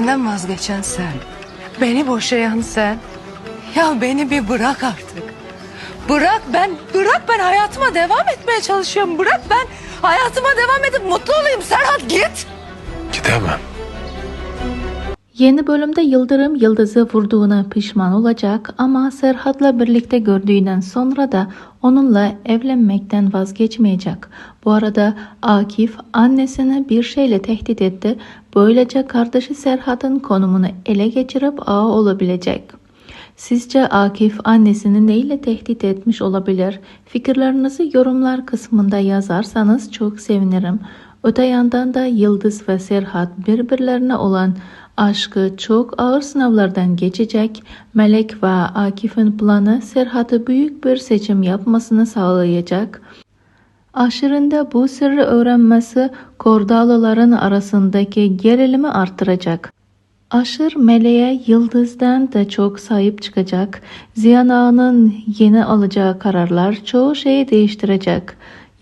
Benden vazgeçen sen. Beni boşayan sen. Ya beni bir bırak artık. Bırak ben, bırak ben hayatıma devam etmeye çalışıyorum. Bırak ben hayatıma devam edip mutlu olayım. Serhat git. Gidemem. Yeni bölümde Yıldırım Yıldız'ı vurduğuna pişman olacak ama Serhat'la birlikte gördüğünden sonra da onunla evlenmekten vazgeçmeyecek. Bu arada Akif annesini bir şeyle tehdit etti. Böylece kardeşi Serhat'ın konumunu ele geçirip ağa olabilecek. Sizce Akif annesini neyle tehdit etmiş olabilir? Fikirlerinizi yorumlar kısmında yazarsanız çok sevinirim. Öte yandan da Yıldız ve Serhat birbirlerine olan aşkı çok ağır sınavlardan geçecek. Melek ve Akif'in planı Serhat'ı büyük bir seçim yapmasını sağlayacak. Aşırında bu sırrı öğrenmesi Kordalıların arasındaki gerilimi arttıracak. Aşır meleğe Yıldız'dan da çok sahip çıkacak. Ziyan Ağa'nın yeni alacağı kararlar çoğu şeyi değiştirecek.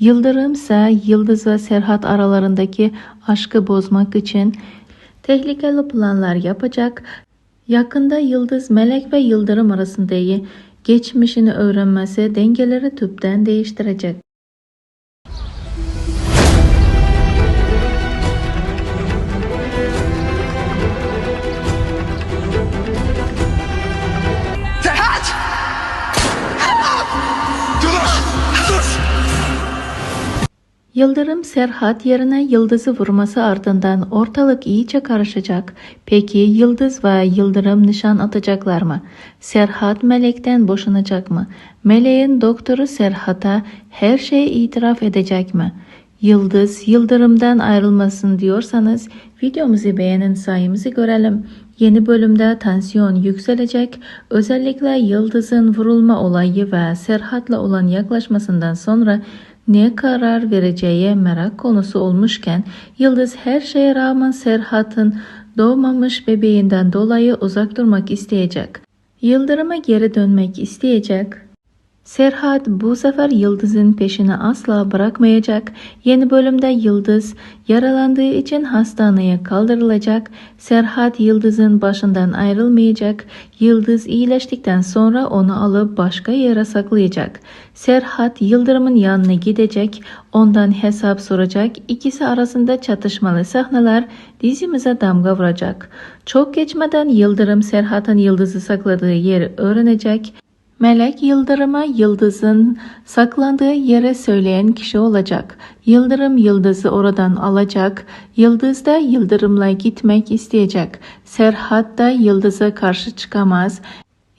Yıldırım ise Yıldız ve Serhat aralarındaki aşkı bozmak için tehlikeli planlar yapacak. Yakında Yıldız, Melek ve Yıldırım arasındaki geçmişini öğrenmesi dengeleri tüpten değiştirecek. Yıldırım Serhat yerine Yıldız'ı vurması ardından ortalık iyice karışacak. Peki Yıldız ve Yıldırım nişan atacaklar mı? Serhat Melek'ten boşanacak mı? Meleğin doktoru Serhat'a her şeyi itiraf edecek mi? Yıldız Yıldırım'dan ayrılmasın diyorsanız videomuzu beğenin sayımızı görelim. Yeni bölümde tansiyon yükselecek. Özellikle Yıldız'ın vurulma olayı ve Serhat'la olan yaklaşmasından sonra ne karar vereceği merak konusu olmuşken Yıldız her şeye rağmen Serhat'ın doğmamış bebeğinden dolayı uzak durmak isteyecek. Yıldırım'a geri dönmek isteyecek. Serhat bu sefer Yıldız'ın peşini asla bırakmayacak. Yeni bölümde Yıldız yaralandığı için hastaneye kaldırılacak. Serhat Yıldız'ın başından ayrılmayacak. Yıldız iyileştikten sonra onu alıp başka yere saklayacak. Serhat Yıldırım'ın yanına gidecek. Ondan hesap soracak. İkisi arasında çatışmalı sahneler dizimize damga vuracak. Çok geçmeden Yıldırım Serhat'ın Yıldız'ı sakladığı yeri öğrenecek. Melek Yıldırım'a Yıldız'ın saklandığı yere söyleyen kişi olacak. Yıldırım Yıldız'ı oradan alacak. Yıldız da Yıldırım'la gitmek isteyecek. Serhat da Yıldız'a karşı çıkamaz.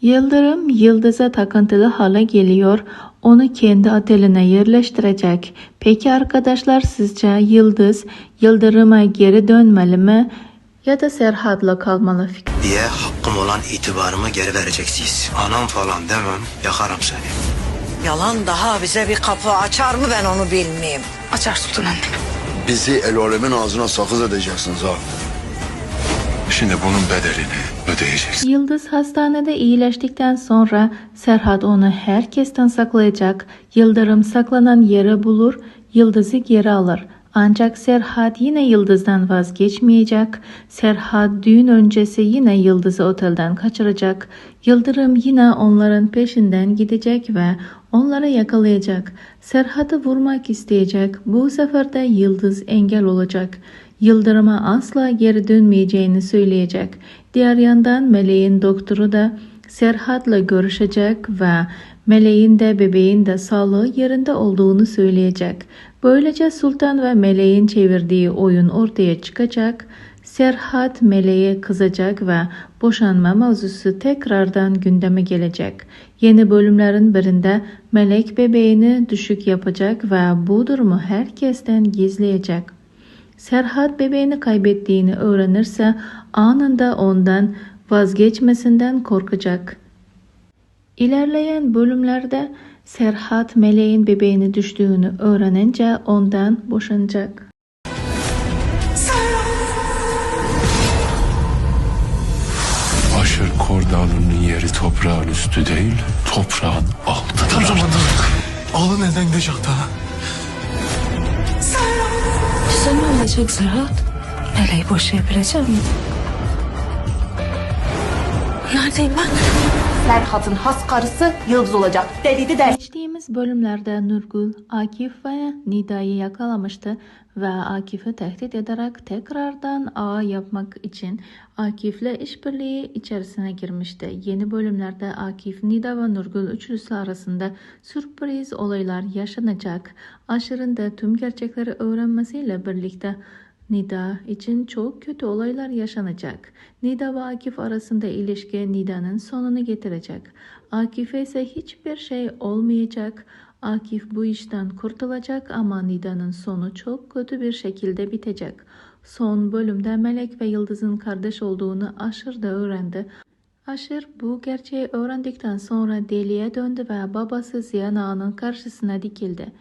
Yıldırım Yıldız'a takıntılı hale geliyor. Onu kendi oteline yerleştirecek. Peki arkadaşlar sizce Yıldız Yıldırım'a geri dönmeli mi? Ya da Serhat'la kalmalı fikir. diye hakkım olan itibarımı geri vereceksiniz. Anam falan demem, yakarım seni. Yalan daha bize bir kapı açar mı ben onu bilmeyeyim. Açar Sultan anne. Bizi el alemin ağzına sakız edeceksiniz ha. Şimdi bunun bedelini ödeyeceksin. Yıldız hastanede iyileştikten sonra Serhat onu herkesten saklayacak. Yıldırım saklanan yeri bulur, Yıldız'ı geri alır. Ancak Serhat yine Yıldız'dan vazgeçmeyecek. Serhat düğün öncesi yine Yıldız'ı otelden kaçıracak. Yıldırım yine onların peşinden gidecek ve onları yakalayacak. Serhat'ı vurmak isteyecek. Bu sefer de Yıldız engel olacak. Yıldırım'a asla geri dönmeyeceğini söyleyecek. Diğer yandan Meleğin doktoru da Serhat'la görüşecek ve Meleğin de bebeğin de sağlığı yerinde olduğunu söyleyecek. Böylece Sultan ve Meleğin çevirdiği oyun ortaya çıkacak. Serhat Meleğe kızacak ve boşanma mevzusu tekrardan gündeme gelecek. Yeni bölümlerin birinde Melek bebeğini düşük yapacak ve bu durumu herkesten gizleyecek. Serhat bebeğini kaybettiğini öğrenirse anında ondan vazgeçmesinden korkacak. İlerleyen bölümlerde Serhat meleğin bebeğini düştüğünü öğrenince ondan boşanacak. Aşır Kordalı'nın yeri toprağın üstü değil, toprağın altıdır. artık. Alı neden gidecek daha? Sen ne olacak Serhat? Meleği boşayabilecek misin? Neredeyim ben? Serhat'ın has karısı Yıldız olacak. Dediydi de. Geçtiğimiz bölümlerde Nurgül, Akif ve Nida'yı yakalamıştı ve Akif'i tehdit ederek tekrardan ağ yapmak için Akif'le işbirliği içerisine girmişti. Yeni bölümlerde Akif, Nida ve Nurgül üçlüsü arasında sürpriz olaylar yaşanacak. Aşırın da tüm gerçekleri öğrenmesiyle birlikte Nida için çok kötü olaylar yaşanacak. Nida ve Akif arasında ilişki Nida'nın sonunu getirecek. Akif'e ise hiçbir şey olmayacak. Akif bu işten kurtulacak ama Nida'nın sonu çok kötü bir şekilde bitecek. Son bölümde Melek ve Yıldız'ın kardeş olduğunu Aşır da öğrendi. Aşır bu gerçeği öğrendikten sonra deliye döndü ve babası Ziyan Ağa'nın karşısına dikildi.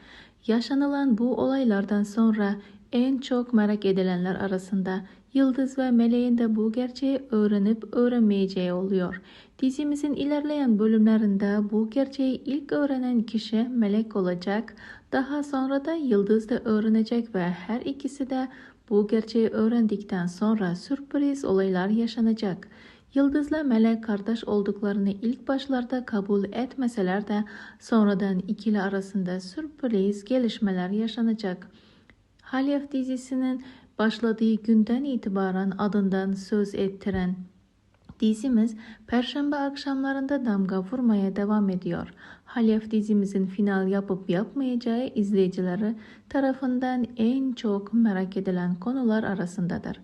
Yaşanılan bu olaylardan sonra en çok merak edilenler arasında Yıldız ve Meleğin de bu gerçeği öğrenip öğrenmeyeceği oluyor. Dizimizin ilerleyen bölümlerinde bu gerçeği ilk öğrenen kişi Melek olacak. Daha sonra da Yıldız da öğrenecek ve her ikisi de bu gerçeği öğrendikten sonra sürpriz olaylar yaşanacak. Yıldız'la Melek kardeş olduklarını ilk başlarda kabul etmeseler de sonradan ikili arasında sürpriz gelişmeler yaşanacak. Halef dizisinin başladığı günden itibaren adından söz ettiren dizimiz Perşembe akşamlarında damga vurmaya devam ediyor. Halef dizimizin final yapıp yapmayacağı izleyicileri tarafından en çok merak edilen konular arasındadır.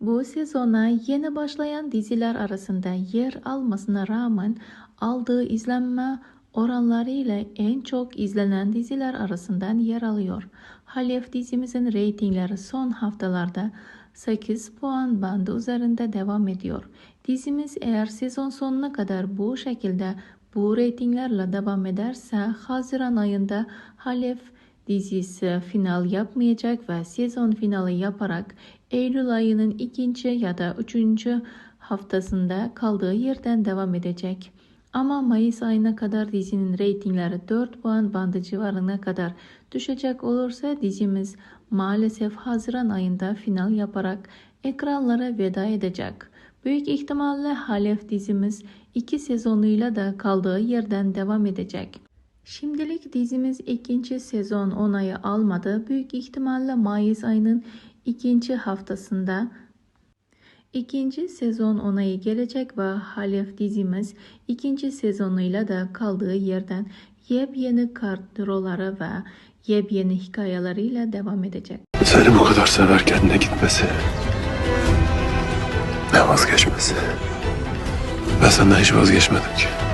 Bu sezona yeni başlayan diziler arasında yer almasına rağmen aldığı izlenme oranları ile en çok izlenen diziler arasından yer alıyor. Halef dizimizin reytingleri son haftalarda 8 puan bandı üzerinde devam ediyor. Dizimiz eğer sezon sonuna kadar bu şekilde bu reytinglerle devam ederse Haziran ayında Halef dizisi final yapmayacak ve sezon finali yaparak Eylül ayının ikinci ya da üçüncü haftasında kaldığı yerden devam edecek. Ama Mayıs ayına kadar dizinin reytingleri 4 puan bandı civarına kadar düşecek olursa dizimiz maalesef Haziran ayında final yaparak ekranlara veda edecek. Büyük ihtimalle Halef dizimiz iki sezonuyla da kaldığı yerden devam edecek. Şimdilik dizimiz ikinci sezon onayı almadı. Büyük ihtimalle Mayıs ayının ikinci haftasında ikinci sezon onayı gelecek ve Halef dizimiz ikinci sezonuyla da kaldığı yerden yepyeni kadroları ve yepyeni hikayeleriyle devam edecek. Seni bu kadar severken ne gitmesi, ne vazgeçmesi. Ben senden hiç vazgeçmedim ki.